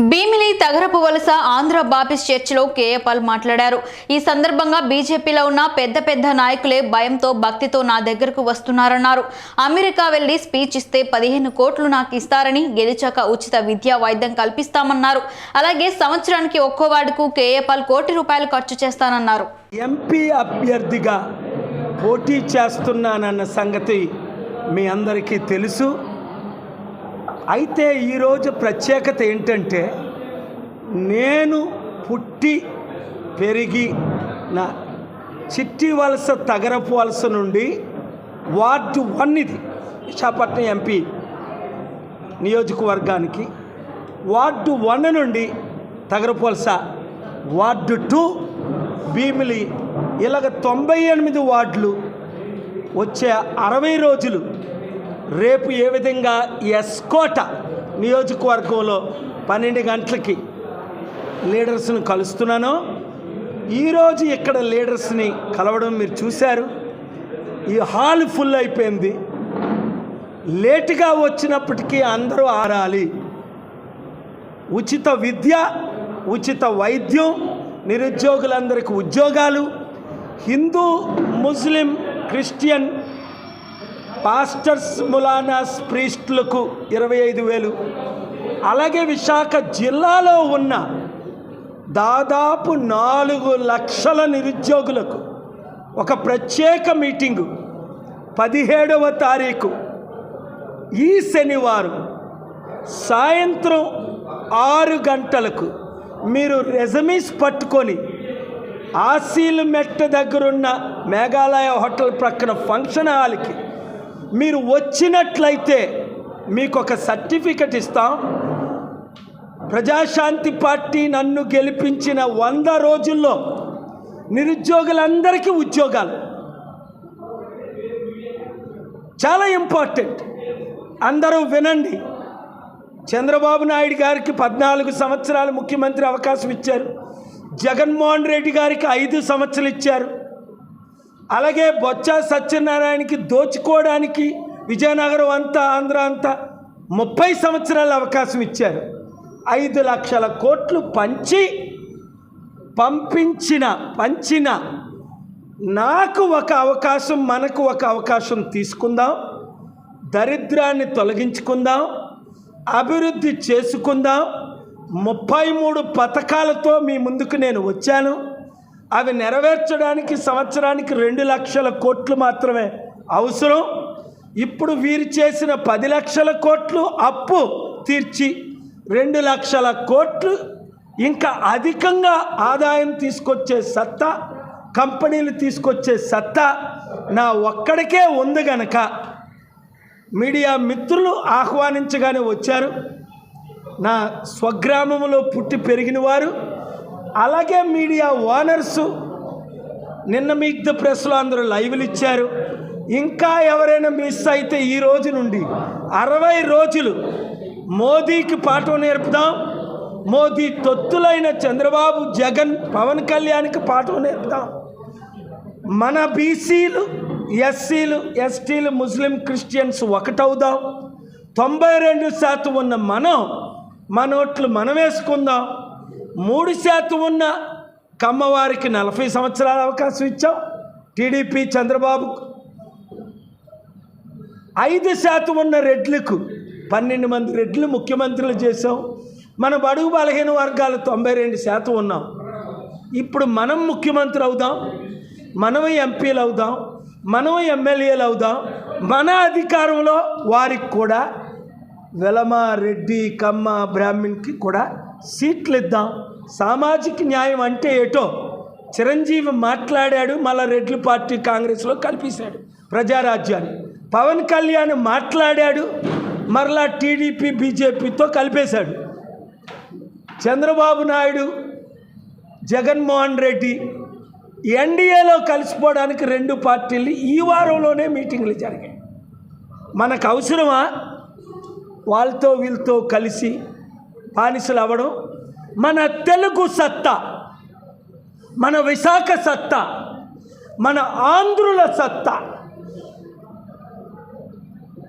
భీమిలి తగరపు వలస ఆంధ్ర బాపిస్ చర్చిలో కేఏపాల్ మాట్లాడారు. ఈ సందర్భంగా బీజేపీలో ఉన్న పెద్ద పెద్ద నాయకులే భయంతో భక్తితో నా దగ్గరకు వస్తున్నారన్నారు. అమెరికా వెళ్ళి స్పీచ్ ఇస్తే పదిహేను కోట్లు నాకు ఇస్తారని గెలిచాక ఉచిత విద్యా వైద్యం కల్పిస్తామన్నారు. అలాగే సంవత్సరానికి ఒక్కో వార్డుకు కేఏపాల్ కోటి రూపాయలు ఖర్చు చేస్తానన్నారు. ఎంపీ అభ్యర్థిగా పోటీ చేస్తున్నానన్న సంగతి మీ అందరికీ తెలుసు. అయితే ఈరోజు ప్రత్యేకత ఏంటంటే నేను పుట్టి పెరిగి నా చిట్టి వలస తగరపు వలస నుండి వార్డు వన్ ఇది విశాఖపట్నం ఎంపీ నియోజకవర్గానికి వార్డు వన్ నుండి తగరపు వలస వార్డు టూ భీమిలి ఇలాగ తొంభై ఎనిమిది వార్డులు వచ్చే అరవై రోజులు రేపు ఏ విధంగా ఎస్కోట నియోజకవర్గంలో పన్నెండు గంటలకి లీడర్స్ని కలుస్తున్నానో ఈరోజు ఇక్కడ లీడర్స్ని కలవడం మీరు చూశారు. ఈ హాల్ ఫుల్ అయిపోయింది. లేటుగా వచ్చినప్పటికీ అందరూ ఆరాలి. ఉచిత విద్య ఉచిత వైద్యం నిరుద్యోగులందరికీ ఉద్యోగాలు. హిందూ ముస్లిం క్రిస్టియన్ పాస్టర్స్ ములానాస్ ప్రీస్టులకు ఇరవై ఐదు వేలు. అలాగే విశాఖ జిల్లాలో ఉన్న దాదాపు నాలుగు లక్షల నిరుద్యోగులకు ఒక ప్రత్యేక మీటింగు పదిహేడవ తారీఖు. ఈ శనివారం సాయంత్రం ఆరు గంటలకు మీరు రెజమీస్ పట్టుకొని ఆసీలు మెట్ట దగ్గరున్న మేఘాలయ హోటల్ ప్రక్కన ఫంక్షన్ హాల్కి మీరు వచ్చినట్లయితే మీకు ఒక సర్టిఫికెట్ ఇస్తాం. ప్రజాశాంతి పార్టీ నన్ను గెలిపించిన వంద రోజుల్లో నిరుద్యోగులందరికీ ఉద్యోగాలు. చాలా ఇంపార్టెంట్. అందరూ వినండి. చంద్రబాబు నాయుడు గారికి పద్నాలుగు సంవత్సరాలు ముఖ్యమంత్రి అవకాశం ఇచ్చారు. జగన్మోహన్ రెడ్డి గారికి ఐదు సంవత్సరాలు ఇచ్చారు. అలాగే బొత్స సత్యనారాయణకి దోచుకోవడానికి విజయనగరం అంతా ఆంధ్ర అంతా ముప్పై సంవత్సరాల అవకాశం ఇచ్చారు. ఐదు లక్షల కోట్లు పంచి పంపించిన పంచిన నాకు ఒక అవకాశం మనకు ఒక అవకాశం తీసుకుందాం. దరిద్రాన్ని తొలగించుకుందాం. అభివృద్ధి చేసుకుందాం. ముప్పై మూడు పథకాలతో మీ ముందుకు నేను వచ్చాను. అవి నెరవేర్చడానికి సంవత్సరానికి రెండు లక్షల కోట్లు మాత్రమే. అవసరం? ఇప్పుడు వీరు చేసిన పది లక్షల కోట్లు అప్పు తీర్చి రెండు లక్షల కోట్లు ఇంకా అధికంగా ఆదాయం తీసుకొచ్చే సత్తా కంపెనీలు తీసుకొచ్చే సత్తా నా ఒక్కడికే ఉంది గనక. మీడియా మిత్రులు ఆహ్వానించగానే వచ్చారు. నా స్వగ్రామంలో పుట్టి పెరిగిన వారు అలాగే మీడియా ఓనర్సు నిన్న మిగతా ప్రెస్లో అందరూ లైవ్లు ఇచ్చారు. ఇంకా ఎవరైనా మిస్ అయితే ఈ రోజు నుండి అరవై రోజులు మోదీకి పాఠం నేర్పుదాం. మోదీ తొత్తులైన చంద్రబాబు జగన్ పవన్ కళ్యాణ్కి పాఠం నేర్పుదాం. మన బీసీలు ఎస్సీలు ఎస్టీలు ముస్లిం క్రిస్టియన్స్ ఒకటవుదాం. తొంభై రెండు శాతం ఉన్న మనం మన ఓట్లు మనం వేసుకుందాం. మూడు శాతం ఉన్న కమ్మవారికి నలభై సంవత్సరాల అవకాశం ఇచ్చాం టీడీపీ చంద్రబాబు ఐదు శాతం ఉన్న రెడ్లకు పన్నెండు మంది రెడ్లు ముఖ్యమంత్రులు చేసాం మన బడుగు బలహీన వర్గాలు తొంభై రెండు శాతం ఉన్నాం. ఇప్పుడు మనం ముఖ్యమంత్రి అవుదాం మనం ఎంపీలు అవుదాం మనం ఎమ్మెల్యేలు అవుదాం. మన అధికారంలో వారికి కూడా వెలమ రెడ్డి కమ్మ బ్రాహ్మణ్కి కూడా సీట్లు ఇద్దాం సామాజిక న్యాయం అంటే ఏటో? చిరంజీవి మాట్లాడాడు మళ్ళా రెడ్లు పార్టీ కాంగ్రెస్లో కల్పించాడు ప్రజారాజ్యాన్ని. పవన్ కళ్యాణ్ మాట్లాడాడు మరలా టీడీపీ బీజేపీతో కలిపేశాడు. చంద్రబాబు నాయుడు జగన్మోహన్ రెడ్డి ఎన్డీఏలో కలిసిపోవడానికి రెండు పార్టీలు ఈ వారంలోనే మీటింగ్లు జరిగాయి. మనకు అవసరమా? వాళ్ళతో వీళ్ళతో కలిసి బానిసలు అవ్వడం మన తెలుగు సత్తా మన విశాఖ సత్తా మన ఆంధ్రుల సత్తా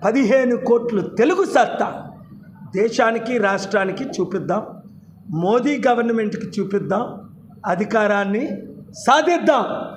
పదిహేను కోట్లు తెలుగు సత్తా. దేశానికి రాష్ట్రానికి చూపిద్దాం. మోదీ గవర్నమెంట్కి చూపిద్దాం. అధికారాన్ని సాధిద్దాం.